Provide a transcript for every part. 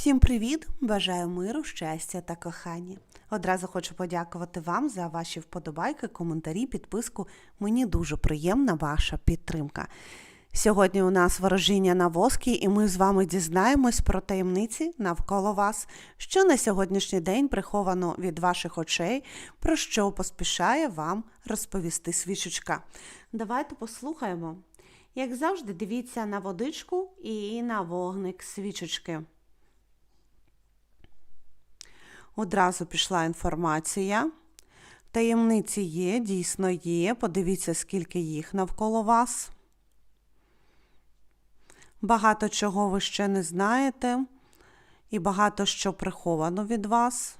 Всім привіт! Бажаю миру, щастя та кохання. Одразу хочу подякувати вам за ваші вподобайки, коментарі, підписку. Мені дуже приємна ваша підтримка. Сьогодні у нас ворожіння на воскі, і ми з вами дізнаємось про таємниці навколо вас, що на сьогоднішній день приховано від ваших очей, про що поспішає вам розповісти свічечка. Давайте послухаємо. Як завжди, дивіться на водичку і на вогник свічечки. Одразу пішла інформація. Таємниці є, дійсно є. Подивіться, скільки їх навколо вас. Багато чого ви ще не знаєте, і багато що приховано від вас.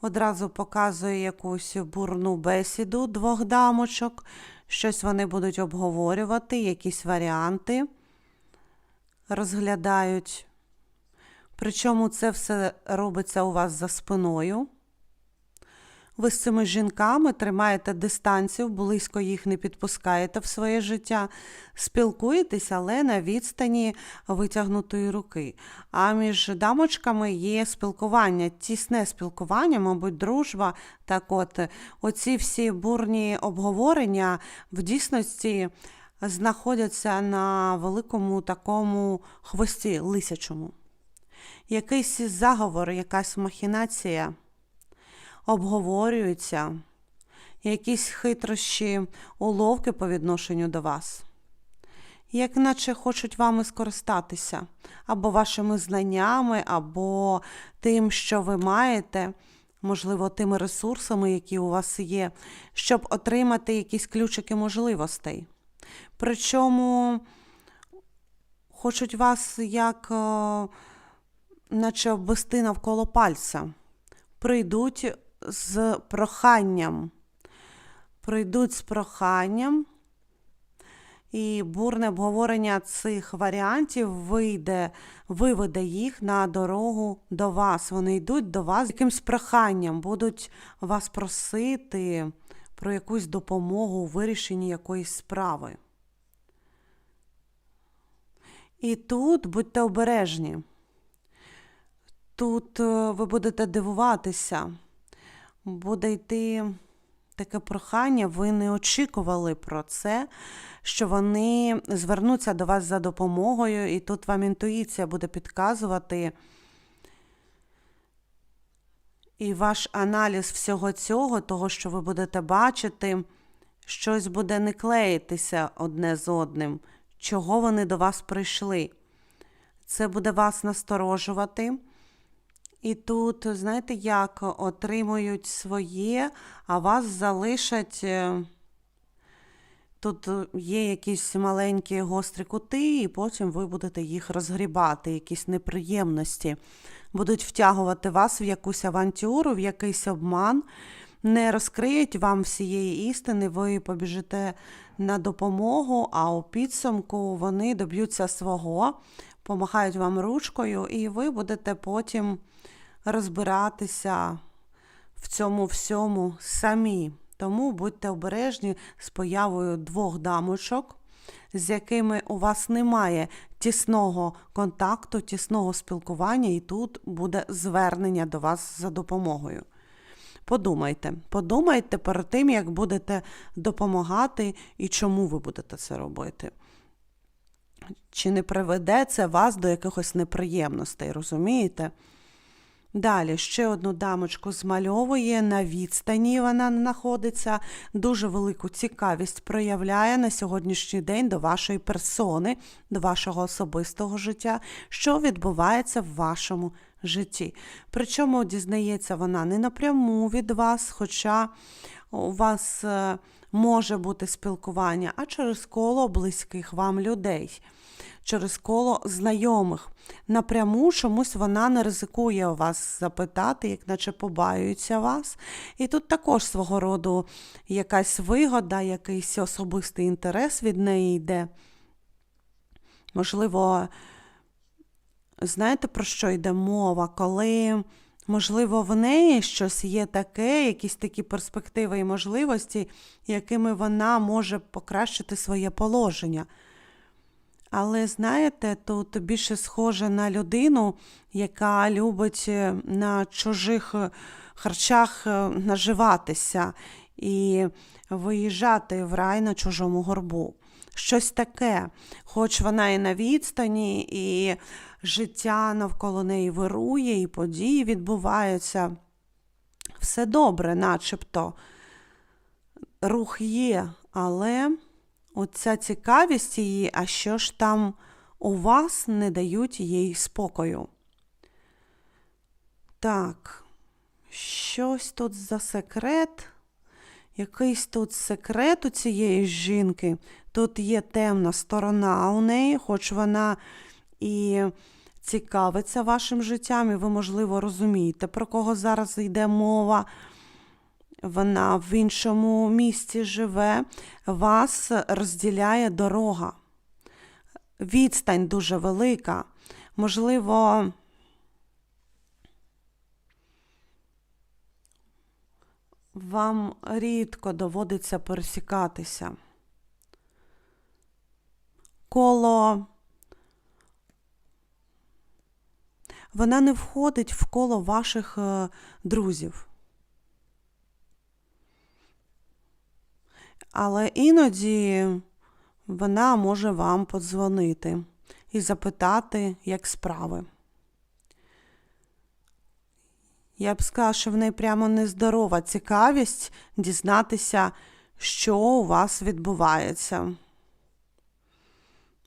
Одразу показує якусь бурну бесіду двох дамочок. Щось вони будуть обговорювати, якісь варіанти розглядають. Причому це все робиться у вас за спиною. Ви з цими жінками тримаєте дистанцію, близько їх не підпускаєте в своє життя, спілкуєтесь, але на відстані витягнутої руки. А між дамочками є спілкування, тісне спілкування, мабуть, дружба. Так от, оці всі бурні обговорення в дійсності знаходяться на великому такому хвості лисячому якийсь заговор, якась махінація обговорюється, якісь хитрощі, уловки по відношенню до вас, як наче хочуть вами скористатися, або вашими знаннями, або тим, що ви маєте, можливо, тими ресурсами, які у вас є, щоб отримати якісь ключики можливостей. Причому хочуть вас як наче обвести навколо пальця. Прийдуть з проханням. Прийдуть з проханням, і бурне обговорення цих варіантів вийде, виведе їх на дорогу до вас. Вони йдуть до вас з якимсь проханням, будуть вас просити про якусь допомогу у вирішенні якоїсь справи. І тут будьте обережні. Тут е, ви будете дивуватися, буде йти таке прохання, ви не очікували про це, що вони звернуться до вас за допомогою, і тут вам інтуїція буде підказувати. І ваш аналіз всього цього, того, що ви будете бачити, щось буде не клеїтися одне з одним, чого вони до вас прийшли. Це буде вас насторожувати. І тут, знаєте, як отримують своє, а вас залишать. е, Тут є якісь маленькі гострі кути, і потім ви будете їх розгрібати, якісь неприємності. Будуть втягувати вас в якусь авантюру, в якийсь обман, не розкриють вам всієї істини, ви побіжите на допомогу, а у підсумку вони доб'ються свого, помахають вам ручкою, і ви будете потім розбиратися в цьому всьому самі. Тому будьте обережні з появою двох дамочок, з якими у вас немає тісного контакту, тісного спілкування, і тут буде звернення до вас за допомогою. Подумайте, подумайте перед тим, як будете допомагати і чому ви будете це робити. Чи не приведе це вас до якихось неприємностей, розумієте? Далі ще одну дамочку змальовує на відстані. Вона знаходиться, дуже велику цікавість проявляє на сьогоднішній день до вашої персони, до вашого особистого життя, що відбувається в вашому житті. Причому дізнається вона не напряму від вас, хоча у вас е, може бути спілкування, а через коло близьких вам людей через коло знайомих. Напряму чомусь вона не ризикує вас запитати, як наче побаюється вас. І тут також свого роду якась вигода, якийсь особистий інтерес від неї йде. Можливо, знаєте, про що йде мова, коли. Можливо, в неї щось є таке, якісь такі перспективи і можливості, якими вона може покращити своє положення. Але знаєте, тут більше схоже на людину, яка любить е, на чужих е, харчах е, наживатися і виїжджати в рай на чужому горбу. Щось таке, хоч вона і на відстані, і життя навколо неї вирує, і події відбуваються. Все добре, начебто. Рух є, але оця цікавість її, а що ж там у вас не дають їй спокою. Так, щось тут за секрет. Якийсь тут секрет у цієї жінки. Тут є темна сторона у неї, хоч вона і цікавиться вашим життям, і ви, можливо, розумієте, про кого зараз йде мова. Вона в іншому місці живе, вас розділяє дорога. Відстань дуже велика. Можливо, вам рідко доводиться пересікатися. Коло вона не входить в коло ваших е, друзів. Але іноді вона може вам подзвонити і запитати, як справи. Я б сказала, що в неї прямо нездорова цікавість дізнатися, що у вас відбувається.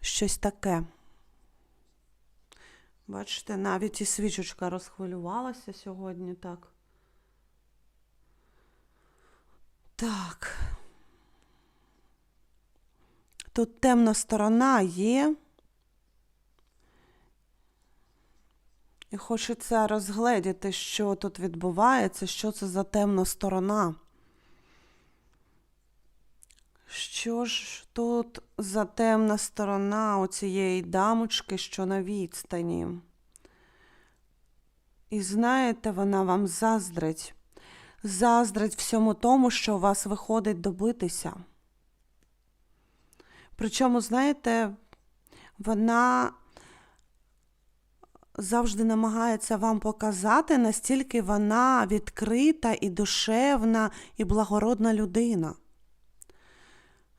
Щось таке. Бачите, навіть і свічечка розхвилювалася сьогодні так. Так. Тут темна сторона є. І хочеться розгледіти, що тут відбувається, що це за темна сторона. Що ж тут за темна сторона у цієї дамочки, що на відстані? І знаєте, вона вам заздрить. Заздрить всьому тому, що у вас виходить добитися. Причому, знаєте, вона завжди намагається вам показати, настільки вона відкрита і душевна, і благородна людина.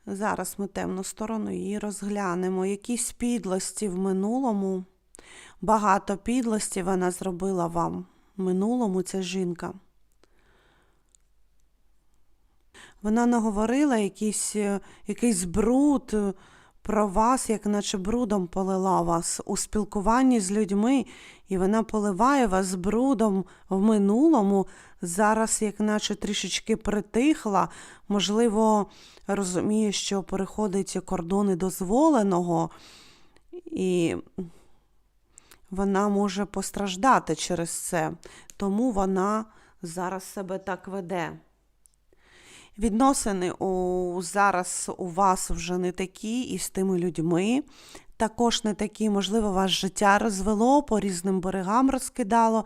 Зараз ми темну сторону її розглянемо. Якісь підлості в минулому. Багато підлості вона зробила вам в минулому ця жінка. Вона наговорила якийсь, е, якийсь бруд е, про вас, як наче брудом полила вас у спілкуванні з людьми, і вона поливає вас брудом в минулому, зараз, як наче трішечки притихла, можливо, розуміє, що переходить кордони дозволеного, і вона може постраждати через це, тому вона зараз себе так веде. Відносини у, зараз у вас вже не такі і з тими людьми. Також не такі, можливо, вас життя розвело, по різним берегам розкидало.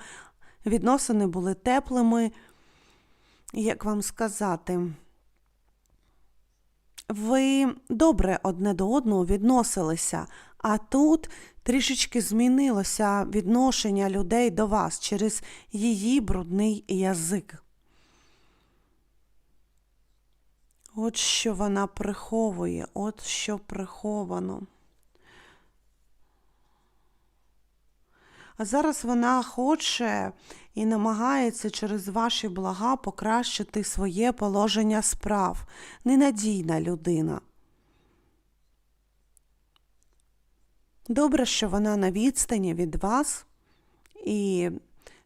Відносини були теплими. Як вам сказати, ви добре одне до одного відносилися, а тут трішечки змінилося відношення людей до вас через її брудний язик. От що вона приховує, от що приховано. А зараз вона хоче і намагається через ваші блага покращити своє положення справ. Ненадійна людина. Добре, що вона на відстані від вас, і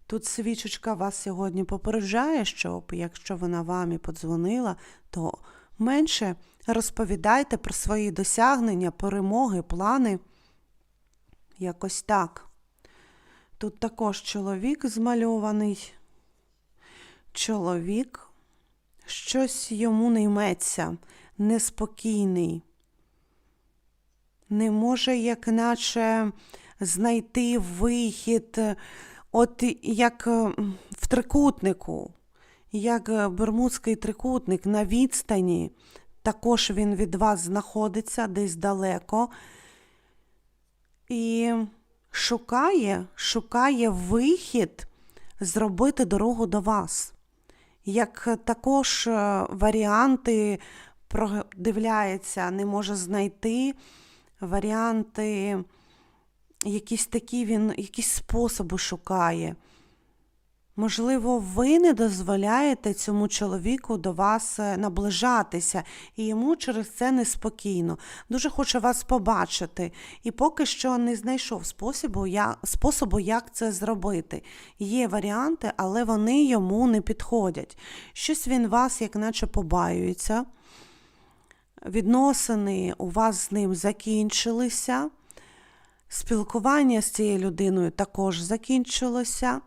тут свічечка вас сьогодні попереджає, що якщо вона вам і подзвонила, то менше розповідайте про свої досягнення, перемоги, плани. Якось так. Тут також чоловік змальований. Чоловік, щось йому не йметься, неспокійний. Не може, як наче, знайти вихід, от як в трикутнику як е, Бермудський трикутник на відстані, також він від вас знаходиться десь далеко. і шукає, шукає вихід зробити дорогу до вас. Як також е, варіанти продивляється, не може знайти варіанти, якісь такі він, якісь способи шукає. Можливо, ви не дозволяєте цьому чоловіку до вас е, наближатися, і йому через це неспокійно. Дуже хоче вас побачити. І поки що не знайшов способу, як, способу, як це зробити. Є варіанти, але вони йому не підходять. Щось він вас, як наче, побаюється. Відносини у вас з ним закінчилися. Спілкування з цією людиною також закінчилося.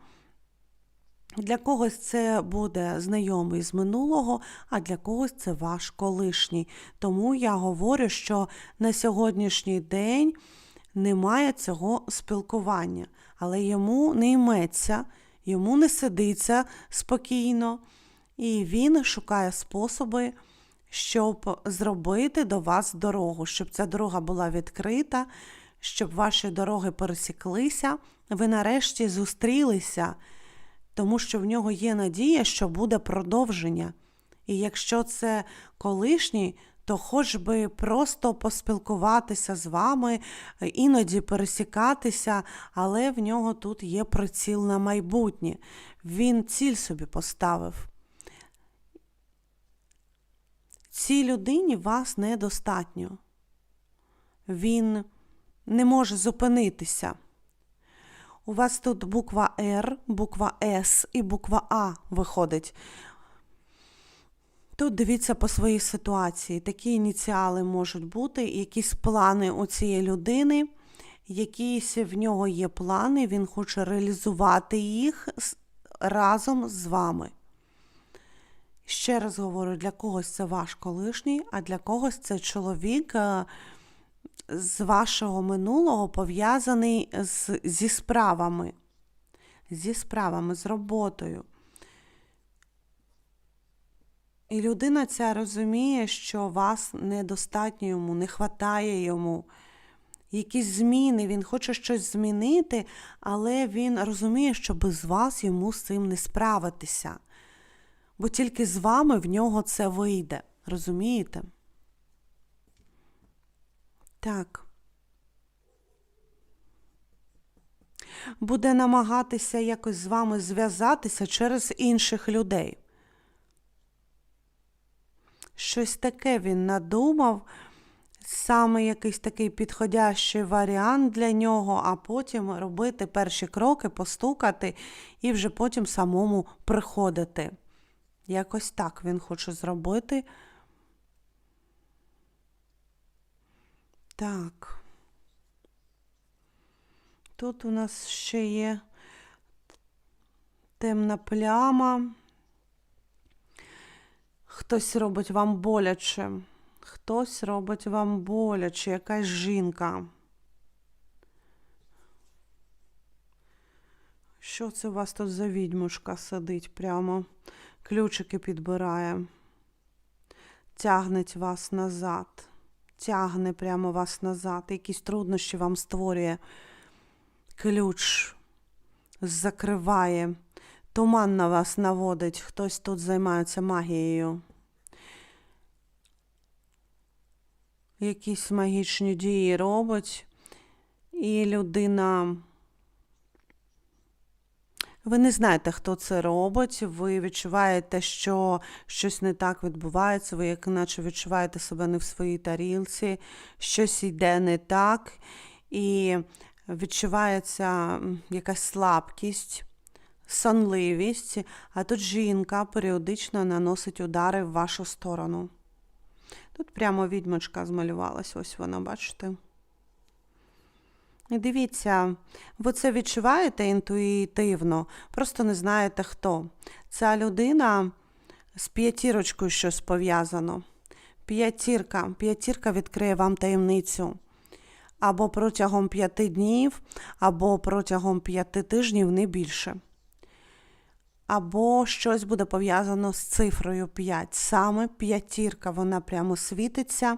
Для когось це буде знайомий з минулого, а для когось це ваш колишній. Тому я говорю, що на сьогоднішній день немає цього спілкування, але йому не йметься, йому не сидиться спокійно, і він шукає способи, щоб зробити до вас дорогу, щоб ця дорога була відкрита, щоб ваші дороги пересіклися, ви нарешті зустрілися тому що в нього є надія, що буде продовження. І якщо це колишній, то хоч би просто поспілкуватися з вами, іноді пересікатися, але в нього тут є приціл на майбутнє. Він ціль собі поставив. Цій людині вас недостатньо. Він не може зупинитися. У вас тут буква Р, буква С і буква А виходить. Тут дивіться по своїй ситуації. Такі ініціали можуть бути, якісь плани у цієї людини, якісь в нього є плани, він хоче реалізувати їх разом з вами. Ще раз говорю, для когось це ваш колишній, а для когось це чоловік з вашого минулого пов'язаний з, зі справами, зі справами, з роботою. І людина ця розуміє, що вас недостатньо йому, не вистачає йому. Якісь зміни, він хоче щось змінити, але він розуміє, що без вас йому з цим не справитися. Бо тільки з вами в нього це вийде. Розумієте? Так. Буде намагатися якось з вами зв'язатися через інших людей. Щось таке він надумав, саме якийсь такий підходящий варіант для нього, а потім робити перші кроки, постукати і вже потім самому приходити. Якось так він хоче зробити. Так. Тут у нас ще є темна пляма. Хтось робить вам боляче. Хтось робить вам боляче, якась жінка. Що це у вас тут за відьмушка сидить прямо? Ключики підбирає, тягнеть вас назад тягне прямо вас назад, якісь труднощі вам створює ключ, закриває, туман на вас наводить, хтось тут займається магією. Якісь магічні дії робить, і людина. Ви не знаєте, хто це робить, ви відчуваєте, що щось не так відбувається, ви як наче відчуваєте себе не в своїй тарілці, щось йде не так, і відчувається якась слабкість, сонливість, а тут жінка періодично наносить удари в вашу сторону. Тут прямо відьмочка змалювалась, ось вона, бачите? Дивіться, ви це відчуваєте інтуїтивно, просто не знаєте хто. Ця людина з п'ятірочкою щось пов'язано. П'ятірка. П'ятірка відкриє вам таємницю. Або протягом п'яти днів, або протягом п'яти тижнів, не більше. Або щось буде пов'язано з цифрою 5. Саме п'ятірка, вона прямо світиться,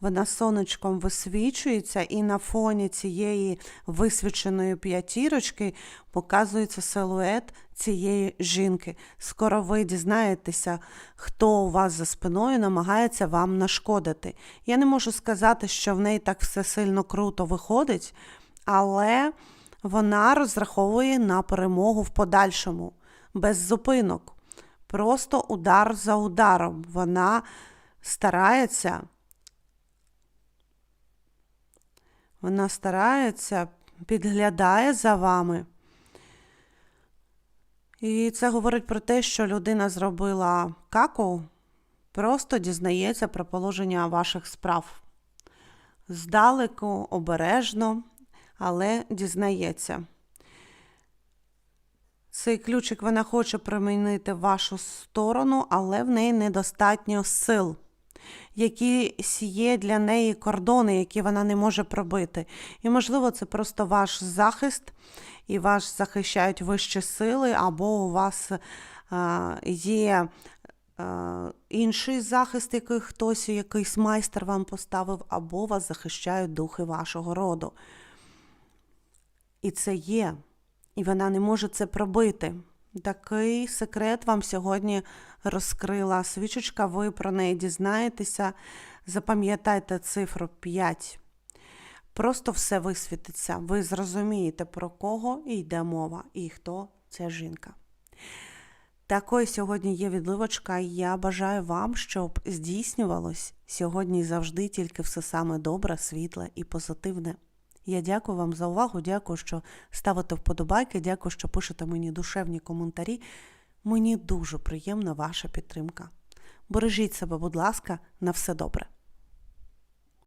вона сонечком висвічується, і на фоні цієї висвіченої п'ятірочки показується силует цієї жінки. Скоро ви дізнаєтеся, хто у вас за спиною намагається вам нашкодити. Я не можу сказати, що в неї так все сильно круто виходить, але вона розраховує на перемогу в подальшому, без зупинок. Просто удар за ударом. Вона старається. Вона старається, підглядає за вами. І це говорить про те, що людина зробила каку, просто дізнається про положення ваших справ. Здалеку, обережно, але дізнається. Цей ключик вона хоче примінити в вашу сторону, але в неї недостатньо сил. Якісь є для неї кордони, які вона не може пробити. І, можливо, це просто ваш захист, і вас захищають вищі сили, або у вас е, є е, інший захист, який хтось, якийсь майстер вам поставив, або вас захищають духи вашого роду. І це є. І вона не може це пробити. Такий секрет вам сьогодні розкрила свічечка, ви про неї дізнаєтеся. Запам'ятайте цифру 5. Просто все висвітиться. Ви зрозумієте, про кого йде мова і хто ця жінка. Такою сьогодні є відливочка. Я бажаю вам, щоб здійснювалось сьогодні і завжди тільки все саме добре, світле і позитивне. Я дякую вам за увагу, дякую, що ставите вподобайки, дякую, що пишете мені душевні коментарі. Мені дуже приємна ваша підтримка. Бережіть себе, будь ласка, на все добре.